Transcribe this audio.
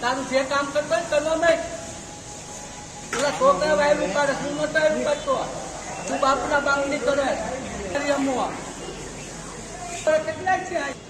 તારું જે કામ કરતો કરવા નહીં પેલા છોકરા વાયર ઉપાડે હું નતો એવું કરતો તું બાપના બાપની કરે કેટલા છે